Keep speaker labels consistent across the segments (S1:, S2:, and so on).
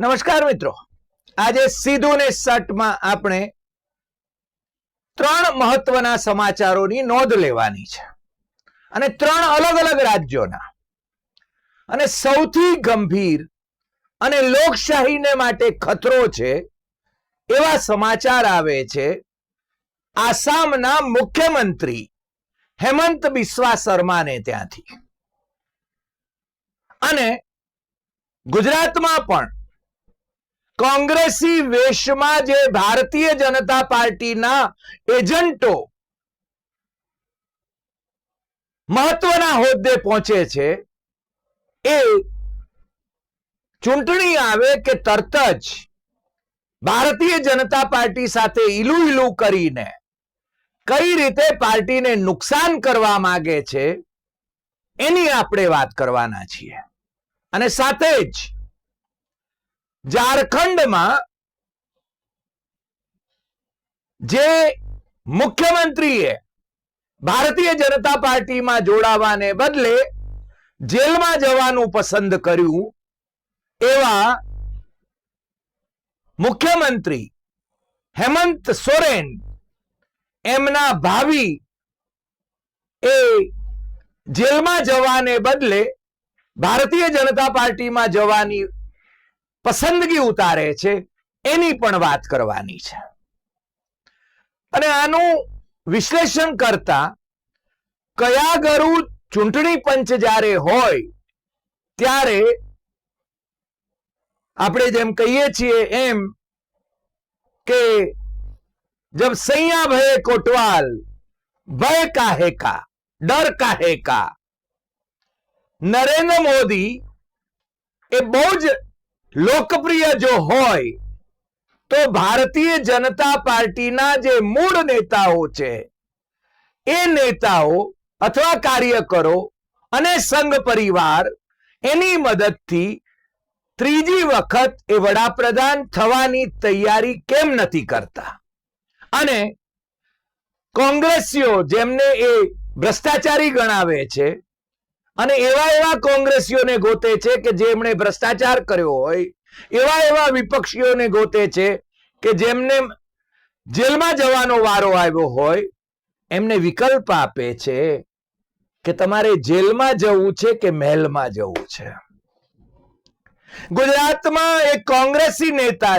S1: નમસ્કાર મિત્રો. આજે સીધું ને સટમાં આપણે ત્રણ મહત્વના સમાચારોની નોંધ લેવાની છે. અને ત્રણ અલગ અલગ રાજ્યોના. અને સૌથી ગંભીર અને લોકશાહીને માટે ખતરો છે એવા સમાચાર આવે છે આસામના મુખ્યમંત્રી હેમંત બિસ્વા શર્માને ત્યાંથી. અને ગુજરાતમાં પણ કોંગ્રેસી વેશમાં જે ભારતીય જનતા પાર્ટીના એજન્ટો મહત્વના હોદ્દે પહોંચે છે, એ ચૂંટણી આવે કે તરત જ ભારતીય જનતા પાર્ટી સાથે ઈલું ઈલું કરીને કઈ રીતે પાર્ટીને નુકસાન કરવા માંગે છે, એની આપણે વાત કરવાના છીએ. અને સાથે જ ઝારખંડમાં જે મુખ્યમંત્રીએ ભારતીય જનતા પાર્ટીમાં જોડાવાને બદલે જેલમાં જવાનું પસંદ કર્યું, એવા મુખ્યમંત્રી હેમંત સોરેન, એમના ભાવિ એ જેલમાં જવાને બદલે ભારતીય જનતા પાર્ટીમાં જવાની પસંદગી ઉતારે છે, એની પણ વાત કરવાની છે. અને આનું વિશ્લેષણ કરતા કયા ગરુ ચૂંટણી પંચ જ્યારે હોય, ત્યારે આપણે જેમ કહીએ છીએ એમ કે જબ સૈયા ભય કોટવાલ, ભય કાહે કા, ડર કાહે કા, નરેન્દ્ર મોદી એ બહુ જ લોકપ્રિય જો હોય, તો ભારતીય જનતા પાર્ટીના જે મૂળ નેતાઓ છે, એ નેતાઓ અથવા કાર્યકરો અને સંઘ પરિવાર એની મદદથી ત્રીજી વખત એ વડાપ્રધાન થવાની તૈયારી કેમ નથી કરતા? અને કોંગ્રેસીઓ જેમને એ ભ્રષ્ટાચારી ગણાવે છે અને એવા એવા કોંગ્રેસીઓને ગોતે છે કે જેમણે ભ્રષ્ટાચાર કર્યો હોય, એવા એવા વિપક્ષીઓને ગોતે છે કે જેમને જેલમાં જવાનો વારો આવ્યો હોય, એમને વિકલ્પ આપે છે કે તમારે જેલમાં જવું છે કે મહેલમાં જવું છે. ગુજરાતમાં એક કોંગ્રેસી નેતા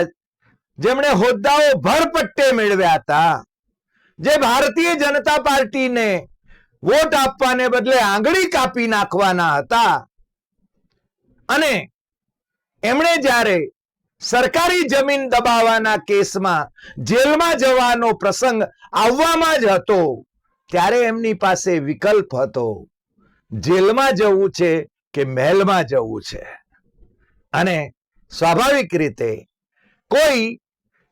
S1: જેમણે હોદ્દાઓ ભરપટ્ટે મેળવ્યા હતા, જે ભારતીય જનતા પાર્ટીને વોટ આપવાને બદલે આંગળી કાપી નાખવાના હતા. અને એમણે જ્યારે સરકારી જમીન દબાવવાના કેસમાં જેલમાં જવાનો પ્રસંગ આવવામાં જ હતો, ત્યારે એમની પાસે વિકલ્પ હતો, જેલમાં જવું છે કે મહેલમાં જવું છે? અને સ્વાભાવિક રીતે કોઈ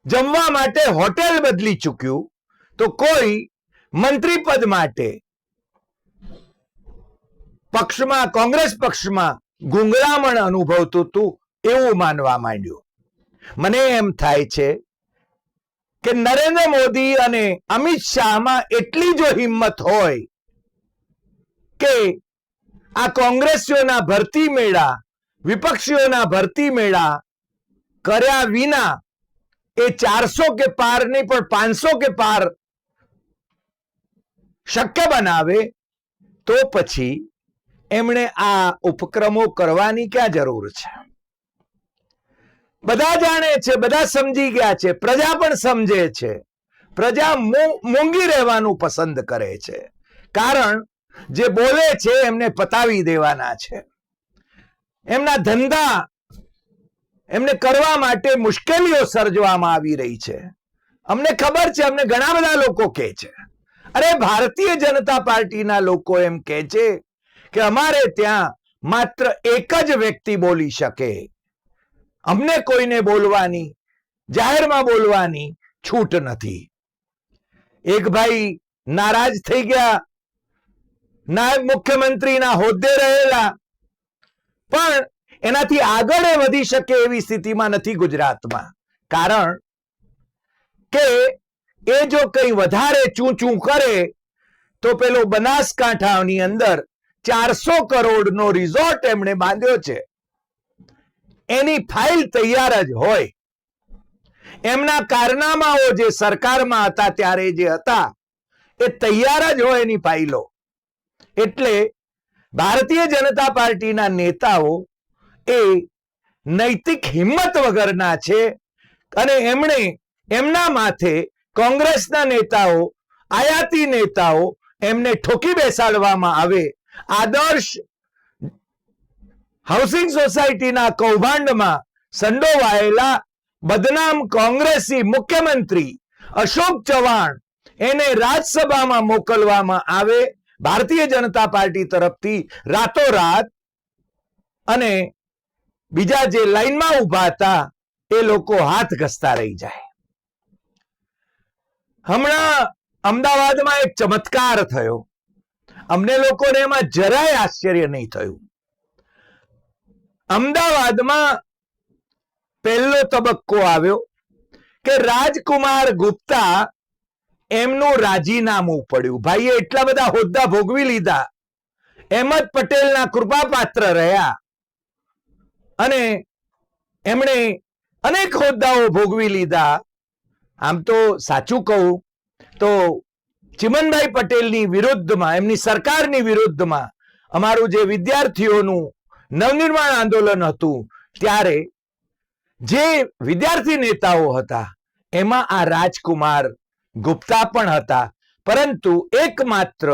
S1: જમવા માટે હોટેલ બદલી ચૂક્યું, તો કોઈ મંત્રી પદ માટે પક્ષમાં, કોંગ્રેસ પક્ષમાં ગુંગળામણ અનુભવતું હતું એવું માનવા માંડ્યું. મને એમ થાય છે કે નરેન્દ્ર મોદી અને અમિત શાહમાં એટલી જો હિંમત હોય કે આ કોંગ્રેસીઓના ભરતી મેળા, વિપક્ષીઓના ભરતી મેળા કર્યા વિના એ ચારસો કે પાર નહીં, પણ પાંચસો કે પાર શક્ય બનાવે, તો પછી એમણે આ ઉપક્રમો કરવાની ક્યાં જરૂર છે? બધા જાણે છે, બધા સમજી ગયા છે, પ્રજા પણ સમજે છે. પ્રજા મોંઘી રહેવાનું પસંદ કરે છે. કારણ, જે બોલે છે એમને પતાવી દેવાના છે. એમના ધંધા એમને કરવા માટે મુશ્કેલીઓ સર્જવામાં આવી રહી છે. અમને ખબર છે, અમને ઘણા બધા લોકો કહે છે. અરે, ભારતીય જનતા પાર્ટીના લોકો એમ કહે છે કે અમારે ત્યાં માત્ર એક જ વ્યક્તિ બોલી શકે. અમને કોઈને બોલવાની, જાહેરમાં બોલવાની છૂટ નથી. એક ભાઈ નારાજ થઈ ગયા. નાયબ મુખ્યમંત્રીના હોદ્દે રહેલા. પણ એનાથી આગળ વધી શકે એવી સ્થિતિમાં નથી ગુજરાતમાં. કારણ કે એ જો કંઈ વધારે ચૂં કરે, તો પેલો બનાસકાંઠાની અંદર ચારસો કરોડનો રિઝોર્ટ એમણે બાંધ્યો છે. એની ફાઇલ તૈયાર જ હોય. એમના કારનામાઓ જે સરકારમાં હતા ત્યારે જે હતા, એ તૈયાર જ હોય એની ફાઇલો એટલે ભારતીય જનતા પાર્ટીના નેતાઓ એ નૈતિક હિંમત વગરના છે અને એમણે એમના માથે કોંગ્રેસના નેતાઓ, આયાતી નેતાઓ એમને ઠોકી બેસાડવામાં આવે આદર્શ હાઉસિંગ સોસાયટીના કૌભાંડમાં સંડોવાયેલા બદનામ કોંગ્રેસી મુખ્યમંત્રી અશોક ચવાણ એને રાજ્યસભામાં મોકલવામાં આવે ભારતીય જનતા પાર્ટી તરફથી રાતોરાત અને બીજા જે લાઈનમાં ઊભા હતા એ લોકો હાથ ઘસતા રહી જાય. હમણાં અમદાવાદમાં એક ચમત્કાર થયો. અમને લોકોને એમાં જરાય આશ્ચર્ય નહીં થયું. અમદાવાદમાં પહેલો તબક્કો આવ્યો કે રાજકુમાર ગુપ્તા એમનું રાજીનામું પડ્યું. ભાઈએ એટલા બધા હોદ્દા ભોગવી લીધા. અહેમદ પટેલના કૃપાપાત્ર રહ્યા. અને એમણે અનેક હોદ્દાઓ ભોગવી લીધા. આમ તો સાચું કહું તો ચિમનભાઈ પટેલની વિરુદ્ધમાં, એમની સરકારની વિરુદ્ધમાં અમારું જે વિદ્યાર્થીઓનું નવનિર્માણ આંદોલન હતું, ત્યારે જે વિદ્યાર્થી નેતાઓ હતા, એમાં આ રાજકુમાર ગુપ્તા પણ હતા. પરંતુ એકમાત્ર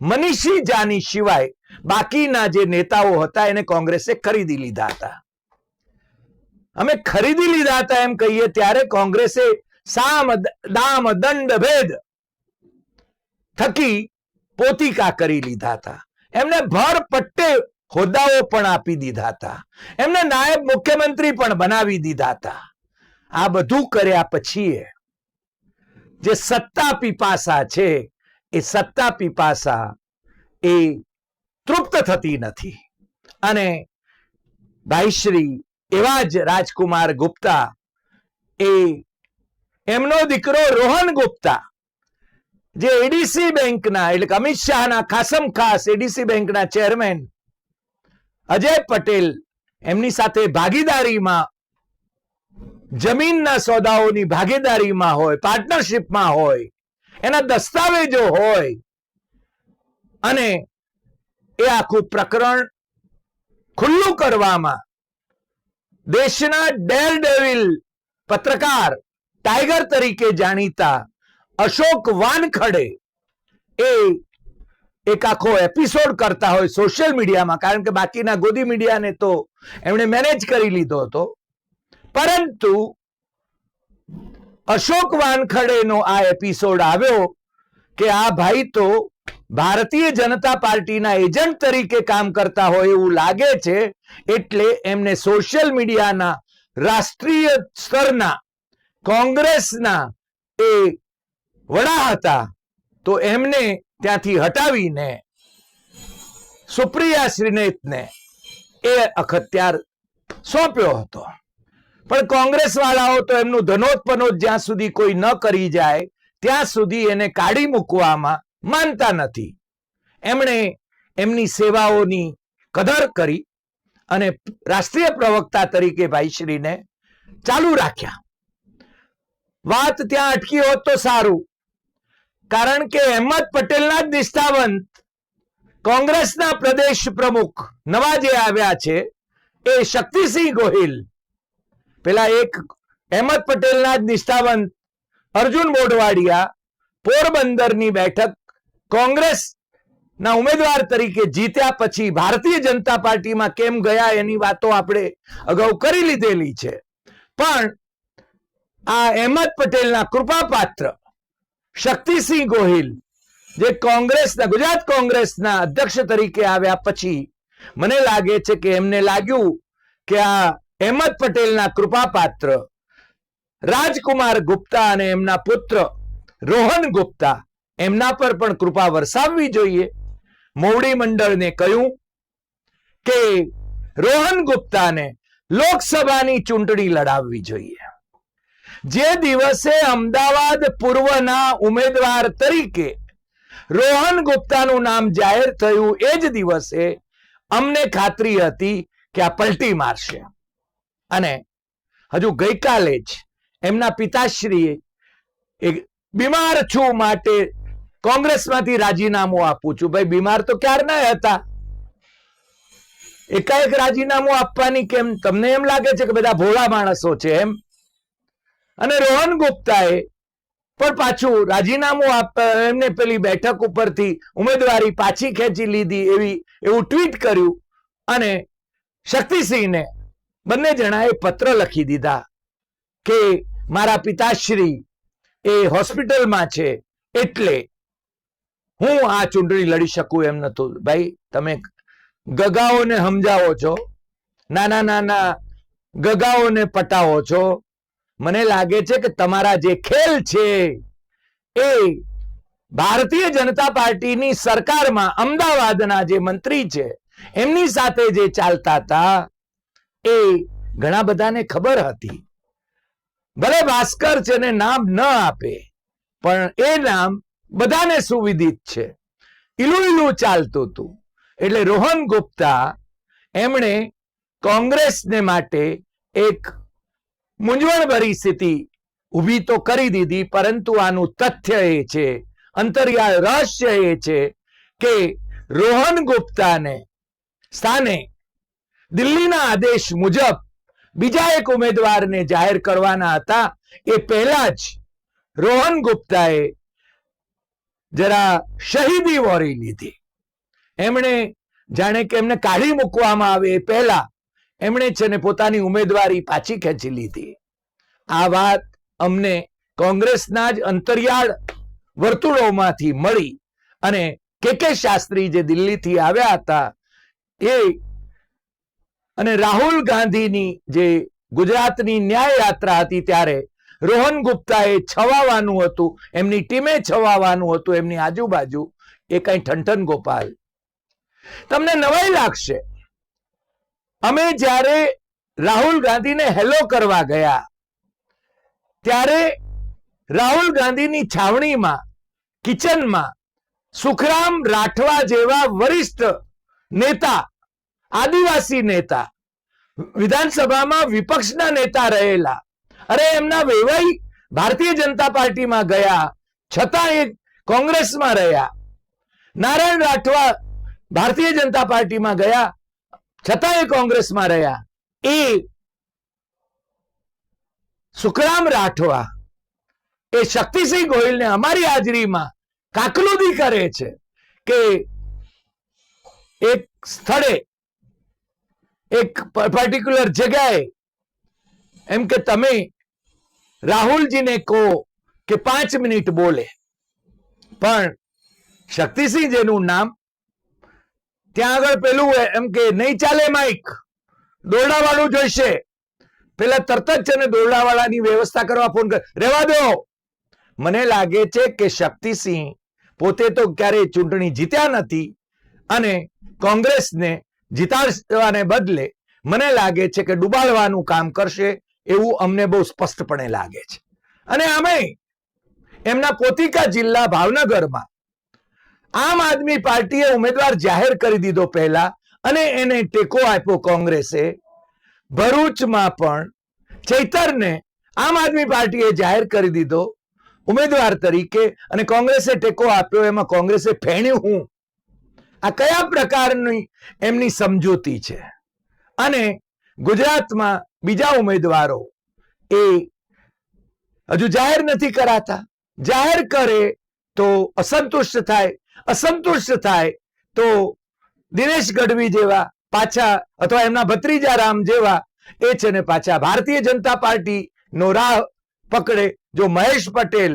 S1: મનીષી જાની સિવાય બાકીના જે નેતાઓ હતા, એને કોંગ્રેસે ખરીદી લીધા હતા. અમે ખરીદી લીધા હતા એમ કહીએ, ત્યારે કોંગ્રેસે સામ દામ દંડ ભેદ થકી પોતિકા કરી લીધા હતા. એમને ભર પટ્ટે હોદ્દાઓ પણ આપી દીધા હતા. એમને નાયબ મુખ્યમંત્રી પણ બનાવી દીધા હતા. આ બધું કર્યા પછી જે સત્તા પીપાસા છે, એ સત્તા પીપાસા એ તૃપ્ત થતી નથી. અને ભાઈશ્રી એવા જ રાજકુમાર ગુપ્તા એ એમનો દીકરો રોહન ગુપ્તા જે એડીસી બેંકના, એટલે કે અમિત શાહના, ખાસમ ખાસ એડીસી બેંકના ચેરમેન અજય પટેલ એમની સાથે ભાગીદારીમાં, જમીનના સોદાઓની ભાગીદારીમાં હોય, પાર્ટનરશિપમાં હોય, એના દસ્તાવેજો હોય, અને એ આખું પ્રકરણ ખુલ્લું કરવામાં દેશના ડેર ડેવિલ પત્રકાર, ટાઈગર તરીકે જાણીતા અશોક વાનખડે એ એક આખો એપિસોડ કરતા હોય સોશિયલ મીડિયામાં કારણ કે બાકીના ગોદી મીડિયાને તો એમણે મેનેજ કરી લીધો હતો. પરંતુ અશોક વાનખડેનો આ એપિસોડ આવ્યો કે આ ભાઈ તો ભારતીય જનતા પાર્ટીના એજન્ટ તરીકે કામ કરતા હોય એવું લાગે છે, એટલે એમને સોશિયલ મીડિયાના રાષ્ટ્રીય સ્તરના કોંગ્રેસના એ વડા હતા, તો એમને ત્યાંથી હટાવીને સુપ્રિયા શ્રીનેતને એ અખત્યાર સોંપ્યો હતો. પણ કોંગ્રેસ વાળાઓ તો એમનું ધનોત્પનોત જ્યાં સુધી કોઈ ન કરી જાય, ત્યાં સુધી એને કાઢી મૂકવામાં માનતા નથી. એમણે એમની સેવાઓની કદર કરી અને રાષ્ટ્રીય પ્રવક્તા તરીકે ભાઈશ્રીને ચાલુ રાખ્યા. વાત ત્યાં અટકી હોત તો સારું કારણ કે અહેમદ પટેલના જ નિષ્ઠાવંત કોંગ્રેસના પ્રદેશ પ્રમુખ નવા જે આવ્યા છે એ શક્તિસિંહ ગોહિલ. પેલા એક અહેમદ પટેલના જ નિષ્ઠાવંત અર્જુન મોઢવાડિયા પોરબંદરની બેઠક કોંગ્રેસ ના ઉમેદવાર તરીકે જીત્યા પછી ભારતીય જનતા પાર્ટીમાં કેમ ગયા એની વાતો આપણે અગાઉ કરી લીધેલી છે. પણ આ અહેમદ પટેલના કૃપાપાત્ર શક્તિસિંહ ગોહિલ, જે કોંગ્રેસના, ગુજરાત કોંગ્રેસના અધ્યક્ષ તરીકે આવ્યા પછી મને લાગે છે કે એમને લાગ્યું કે આ અહેમદ પટેલના કૃપાપાત્ર, રાજકુમાર ગુપ્તા અને એમના પુત્ર રોહન ગુપ્તા એમના પર પણ કૃપા વરસાવવી જોઈએ. મોવડી મંડળને કહ્યું કે રોહન ગુપ્તાને લોકસભાની ચૂંટણી લડાવવી જોઈએ. જે દિવસે અમદાવાદ પૂર્વના ઉમેદવાર તરીકે રોહન ગુપ્તાનું નામ જાહેર થયું, એ જ દિવસે અમને ખાતરી હતી કે આ પલટી મારશે. અને હજુ ગઈકાલે જ એમના પિતાશ્રીએ એક બીમાર છું માટે કોંગ્રેસમાંથી રાજીનામું આપું છું. ભાઈ, બીમાર તો ક્યારના હતા? એકાએક રાજીનામું આપવાની કેમ? તમને એમ લાગે છે કે બધા ભોળા માણસો છે એમ? અને રોહન ગુપ્તાએ પણ પાછું રાજીનામું આપ એમને પેલી બેઠક ઉપરથી ઉમેદવારી પાછી ખેંચી લીધી એવી, એવું ટ્વીટ કર્યું અને શક્તિસિંહને બંને જણાએ પત્ર લખી દીધા કે મારા પિતાશ્રી એ હોસ્પિટલમાં છે એટલે હું આ ચૂંટણી લડી શકું એમ નતું ભાઈ, તમે ગગાઓને સમજાવો છો, નાના નાના ગગાઓને પટાવો છો મને લાગે છે કે તમારા જે ખેલ છે એ ભારતીય જનતા પાર્ટીની સરકારમાં અમદાવાદના જે મંત્રી છે, એમની સાથે જે ચાલતા હતા, એ ઘણા બધાને ખબર હતી. ભલે ભાસ્કર છે ને નામ ન આપે, પણ એ નામ બધાને સુવિદિત છે. ઈલું ઈલું ચાલતું હતું. એટલે રોહન ગુપ્તા એમણે કોંગ્રેસને માટે એક મૂંઝવણભરી સ્થિતિ ઊભી તો કરી દીધી, પરંતુ આનું તથ્ય એ છે, અંતરિયાળ રહસ્ય એ છે કે રોહન ગુપ્તાને સ્થાને દિલ્હીના આદેશ મુજબ બીજા એક ઉમેદવારને જાહેર કરવાના હતા. એ પહેલા જ રોહન ગુપ્તાએ જરા શહીદી વોરી લીધી. એમણે જાણે કે એમને કાઢી મૂકવામાં આવે એ પહેલા એમણે છે ને પોતાની ઉમેદવારી પાછી ખેંચી લીધી. આ વાત અમને કોંગ્રેસના જ અંતરિયાળ વર્તુળોમાંથી મળી અને કે કે શાસ્ત્રી જે દિલ્હીથી આવ્યા હતા એ અને રાહુલ ગાંધીની જે ગુજરાતની ન્યાય યાત્રા હતી ત્યારે રોહન ગુપ્તાએ છવાવાનું હતું, એમની ટીમે છવાવાનું હતું, એમની આજુબાજુ એ કઈ ઠંઠન ગોપાલ. તમને નવાઈ લાગશે અમે જ્યારે રાહુલ ગાંધીને હેલો કરવા ગયા, ત્યારે રાહુલ ગાંધીની છાવણીમાં, કિચનમાં, સુખરામ રાઠવા જેવા વરિષ્ઠ નેતા, આદિવાસી નેતા, વિધાનસભામાં વિપક્ષના નેતા રહેલા, અરે એમના વેવાઈ ભારતીય જનતા પાર્ટીમાં ગયા, છતાં એ કોંગ્રેસમાં રહ્યા. નારાયણ રાઠવા ભારતીય જનતા પાર્ટીમાં ગયા છતાં એ કોંગ્રેસમાં રહ્યા. એ સુખરામ રાઠવા, એ શક્તિસિંહ ગોહિલને અમારી હાજરીમાં કાકલુદી કરે છે કે એક સ્થળે, એક પર્ટિક્યુલર જગ્યાએ, એમ કે તમે રાહુલજીને કહો કે પાંચ મિનિટ બોલે. પણ શક્તિસિંહ જેનું નામ ત્યાં આગળ પેલું એમ કે નહીં ચાલે માઇક દોરડાવાળું જોઈશે. પેલા તરત જ છે ને દોરડાવાળાની વ્યવસ્થા કરવા ફોન કર. રેવા દો. મને લાગે છે કે શક્તિસિંહ પોતે તો ક્યારેય ચૂંટણી જીત્યા નથી અને કોંગ્રેસને જીતાડવાને બદલે મને લાગે છે કે ડુબાડવાનું કામ કરશે એવું અમને બહુ સ્પષ્ટપણે લાગે છે. અને અમે એમના પોતિકા જિલ્લા ભાવનગરમાં આમ આદમી પાર્ટીએ ઉમેદવાર જાહેર કરી દીધો પહેલા અને એને ટેકો આપ્યો કોંગ્રેસે. ભરૂચમાં પણ ચૈતરને આમ આદમી પાર્ટીએ જાહેર કરી દીધો ઉમેદવાર તરીકે અને કોંગ્રેસે ટેકો આપ્યો. એમાં કોંગ્રેસે ફેણ્યું હું. આ કયા પ્રકારની એમની સમજૂતી છે? અને ગુજરાતમાં બીજા ઉમેદવારો એ હજુ જાહેર નથી કરાતા. જાહેર કરે તો અસંતુષ્ટ થાય. અસંતુષ્ટ થાય, તો દિનેશ ગઢવી જેવા પાછા અથવા એમના ભત્રીજા રામ જેવા એ છે ને પાછા ભારતીય જનતા પાર્ટી નો રાહ પકડે જો મહેશ પટેલ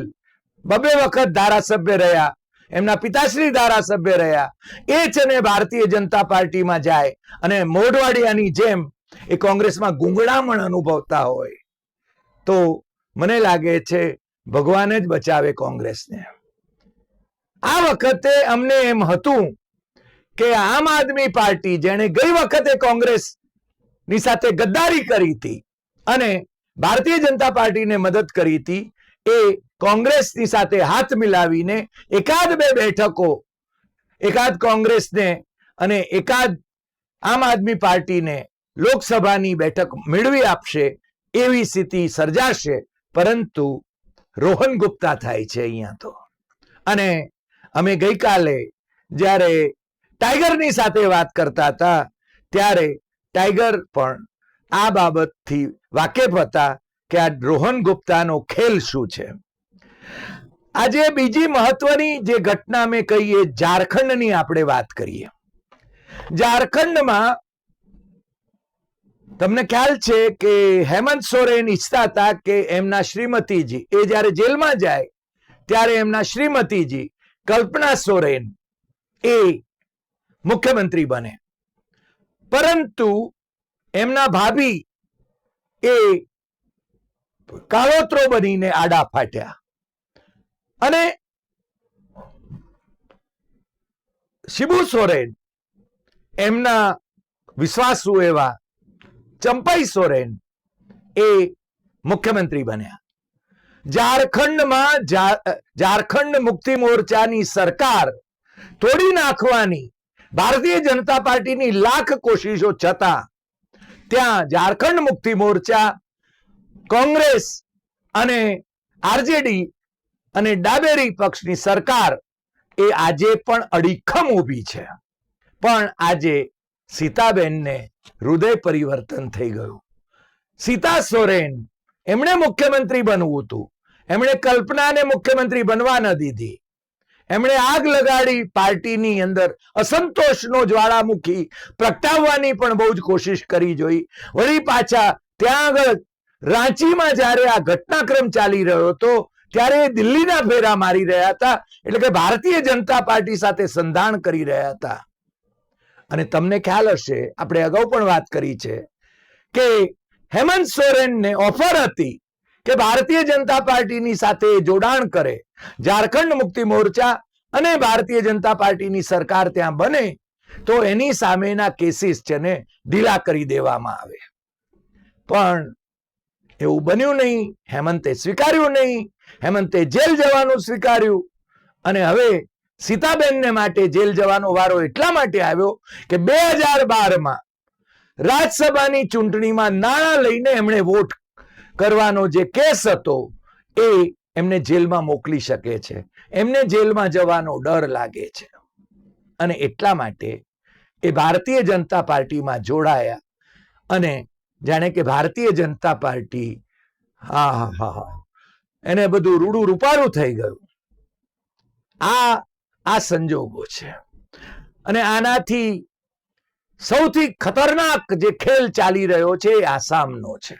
S1: બબે વખત ધારાસભ્ય રહ્યા, એમના પિતાશ્રી ધારાસભ્ય રહ્યા, એ છે ને ભારતીય જનતા પાર્ટીમાં જાય અને મોઢવાડિયાની જેમ એ કોંગ્રેસમાં ગુંગળામણ અનુભવતા હોય. તો મને લાગે છે ભગવાન જ બચાવે કોંગ્રેસને. આ વખતે અમને એમ હતું કે આમ આદમી પાર્ટી જેણે ગઈ વખતે કોંગ્રેસની સાથે ગદ્દારી કરી હતી અને ભારતીય જનતા પાર્ટીને મદદ કરી હતી, એ કોંગ્રેસની સાથે હાથ મિલાવીને એકાદ બે બેઠકો, એકાદ કોંગ્રેસને અને એકાદ આમ આદમી પાર્ટીને લોકસભાની બેઠક મેળવી આપશે એવી સ્થિતિ સર્જાશે, પરંતુ રોહન ગુપ્તા થાય છે અહીંયા તો. અને અમે ગઈકાલે જ્યારે ટાઈગરની સાથે વાત કરતા હતા, ત્યારે ટાઈગર પણ આ બાબતથી વાકેફ હતા કે આ રોહન ગુપ્તાનો ખેલ શું છે. આજે બીજી મહત્વની જે ઘટના મેં કહીએ ઝારખંડની આપણે વાત કરીએ. ઝારખંડમાં તમને ખ્યાલ છે કે હેમંત સોરેન ઈચ્છતા હતા કે એમના શ્રીમતીજી એ જ્યારે જેલમાં જાય, ત્યારે એમના શ્રીમતીજી કલ્પના સોરેન એ મુખ્યમંત્રી બને. પરંતુ એમના ભાભી એ કાળોતરો બનીને આડા ફાટ્યા. અને શિબુ સોરેન, એમના વિશ્વાસુ એવા ચંપાઈ સોરેન એ મુખ્યમંત્રી બન્યા. ઝારખંડમાં ઝારખંડ મુક્તિ મોરચાની સરકાર તોડી નાખવાની ભારતીય જનતા પાર્ટીની લાખ કોશિશો છતાં ત્યાં ઝારખંડ મુક્તિ મોરચા, કોંગ્રેસ અને આરજેડી અને ડાબેરી પક્ષની સરકાર એ આજે પણ અડીખમ ઊભી છે. પણ આજે સીતાબેનને હૃદય પરિવર્તન થઈ ગયું. સીતા સોરેન એમણે મુખ્યમંત્રી બનવું હતું. એમણે કલ્પનાને મુખ્યમંત્રી બનવા ન દીધી. એમણે આગ લગાડી પાર્ટીની અંદર અસંતોષનો જ્વાળામુખી પ્રગટાવવાની પણ બહુ જ કોશિશ કરી જોઈ. વળી પાછા ત્યાં આગળ રાંચીમાં જ્યારે આ ઘટનાક્રમ ચાલી રહ્યો હતો, ત્યારે દિલ્હીના ફેરા મારી રહ્યા હતા. એટલે કે ભારતીય જનતા પાર્ટી સાથે સંધાન કરી રહ્યા હતા. અને તમને ખ્યાલ હશે, આપણે અગાઉ પણ વાત કરી છે કે હેમંત સોરેનને ઓફર હતી કે ભારતીય જનતા પાર્ટીની સાથે જોડાણ કરે. ઝારખંડ મુક્તિ મોરચા અને ભારતીય જનતા પાર્ટીની સરકાર ત્યાં બને તો એની સામેના કેસીસ છે ને ઢીલા કરી દેવામાં આવે. પણ એવું બન્યું નહીં, હેમંતે સ્વીકાર્યું નહીં, હેમંતે જેલ જવાનું સ્વીકાર્યું અને હવે સીતાબેનને માટે જેલ જવાનો વારો એટલા માટે આવ્યો કે બે હજાર બારમાં રાજ્યસભાની ચૂંટણીમાં નાણાં લઈને એમણે વોટ કરવાનો જે કેસ હતો, એ એમને જેલમાં મોકલી શકે છે. એમને જેલમાં જવાનો ડર લાગે છે. અને એટલા માટે એ ભારતીય જનતા પાર્ટીમાં જોડાયા અને જાણે કે ભારતીય જનતા પાર્ટી, હા હા હા હા, એને બધું રૂડું રૂપારું થઈ ગયું. આ આ સંજોગો છે. અને આનાથી સૌથી ખતરનાક જે ખેલ ચાલી રહ્યો છે આસામનો છે.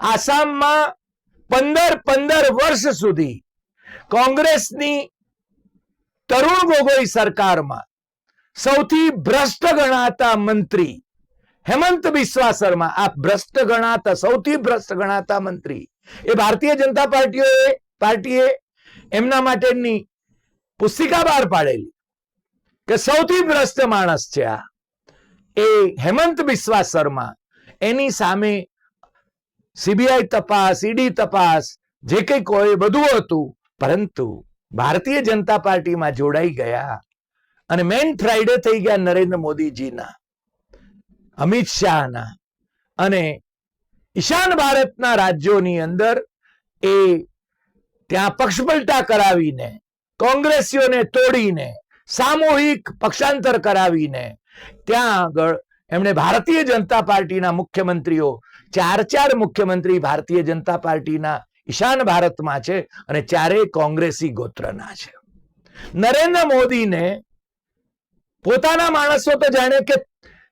S1: આસામમાં પંદર પંદર વર્ષ સુધી કોંગ્રેસની તરુણ ગોગોઈ સરકારમાં સૌથી ભ્રષ્ટ ગણાતા મંત્રી હેમંત બિસ્વા શર્મા, આ ભ્રષ્ટ ગણાતા, સૌથી ભ્રષ્ટ ગણાતા મંત્રી એ ભારતીય જનતા પાર્ટીઓએ, પાર્ટીએ એમના માટેની પુસ્તિકા બહાર પાડેલી કે સૌથી ભ્રષ્ટ માણસ છે આ. એ હેમંત બિસ્વા શર્મા, એની સામે સીબીઆઈ તપાસ ઈડી તપાસ, જે કંઈક હોય બધું હતું, પરંતુ ભારતીય જનતા પાર્ટીમાં જોડાઈ ગયા. અને મેન ફ્રાઈડે થઈ ગયા નરેન્દ્ર મોદીજીના, અમિત શાહના. અને ઈશાન ભારતના રાજ્યોની અંદર એ ત્યાં પક્ષપલટા કરાવીને, કોંગ્રેસીઓને તોડીને, સામૂહિક પક્ષાંતર કરાવીને ત્યાં આગળ એમણે ભારતીય જનતા પાર્ટીના મુખ્યમંત્રીઓ, ચાર ચાર મુખ્યમંત્રી ભારતીય જનતા પાર્ટીના ઈશાન ભારતમાં છે અને ચારેય કોંગ્રેસી ગોત્રના છે. નરેન્દ્ર મોદીને પોતાના માણસો તો જાણે કે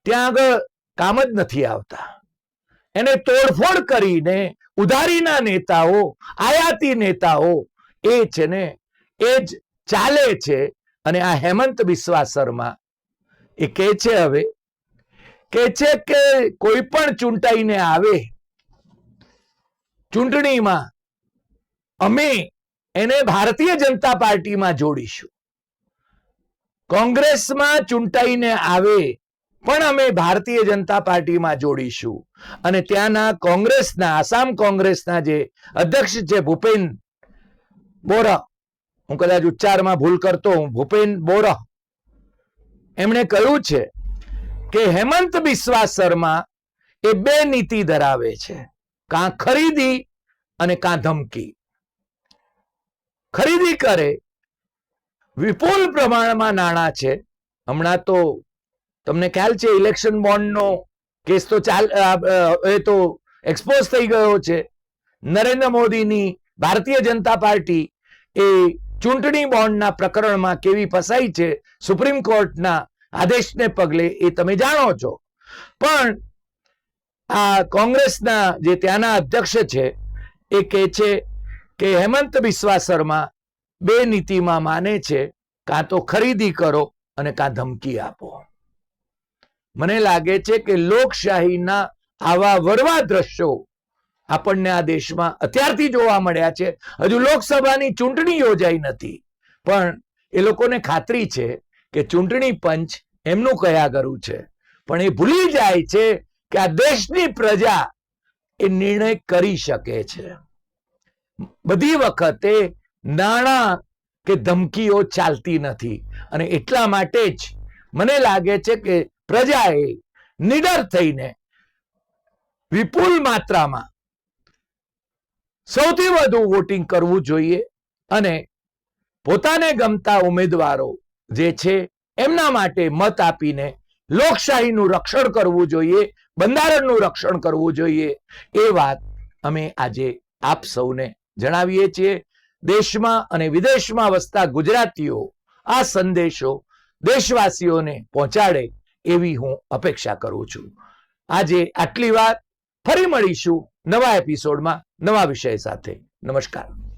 S1: ત્યાં આગળ કામ જ નથી આવતા. એને તોડફોડ કરીને ઉધારીના નેતાઓ, આયાતી નેતાઓ, એ છે ને, એ જ ચાલે છે અને આ હેમંત બિસ્વા શર્મા એ કે છે હવે કે છે કે કોઈ પણ ચૂંટાઈને આવે, ચૂંટણીમાં અમે એને ભારતીય જનતા પાર્ટીમાં જોડીશું. કોંગ્રેસમાં ચૂંટાઈને આવે પણ અમે ભારતીય જનતા પાર્ટીમાં જોડીશું. અને ત્યાંના કોંગ્રેસના, આસામ કોંગ્રેસના જે અધ્યક્ષ છે ભૂપેન બોરા, હું કદાચ ઉચ્ચારમાં ભૂલ કરતો, હું ભૂપેન બોરા એમણે કહ્યું છે કે હેમંત બિસ્વા શર્મા એ બે નીતિ ધરાવે છે. કાં ખરીદી અને કાં ધમકી. ખરીદી કરે, વિપુલ પ્રમાણમાં નાણાં છે. હમણાં તો તમને ખ્યાલ છે ઇલેક્શન બોન્ડનો કેસ તો ચાલ એ તો એક્સપોઝ થઈ ગયો છે. નરેન્દ્ર મોદીની ભારતીય જનતા પાર્ટી એ ચૂંટણી બોન્ડના પ્રકરણમાં કેવી ફસાઈ છે સુપ્રીમ કોર્ટના આદેશને પગલે એ તમે જાણો છો. પણ આ કોંગ્રેસના જે ત્યાંના અધ્યક્ષ છે, એ કહે છે કે હેમંત બિસ્વા શર્મા બે નીતિમાં માને છે, કાં તો ખરીદી કરો અને કાં ધમકી આપો. મને લાગે છે કે લોકશાહીના આવા વરવા દ્રશ્યો આપણને આ દેશમાં અત્યારથી જોવા મળ્યા છે. હજુ લોકસભાની ચૂંટણી યોજાઈ નથી. પણ એ લોકોને ખાતરી છે કે ચૂંટણી પંચ એમનું કયા કરું છે. પણ એ ભૂલી જાય છે કે આ દેશની પ્રજા એ નિર્ણય કરી શકે છે. બધી વખતે નાણાં કે ધમકીઓ ચાલતી નથી. અને એટલા માટે જ મને લાગે છે કે પ્રજાએ નિડર થઈને વિપુલ માત્રામાં સૌથી વધુ વોટિંગ કરવું જોઈએ અને પોતાને ગમતા ઉમેદવારો જે છે, એમના માટે મત આપીને લોકશાહીનું રક્ષણ કરવું જોઈએ, બંધારણનું રક્ષણ કરવું જોઈએ, એ વાત અમે આજે આપ સૌને જણાવીએ છીએ. દેશમાં અને વિદેશમાં વસતા ગુજરાતીઓ આ સંદેશો દેશવાસીઓને પહોંચાડે એવી હું અપેક્ષા કરું છું. આજે આટલી વાત. ફરી મળીશું નવા એપિસોડમાં નવા વિષય સાથે. નમસ્કાર.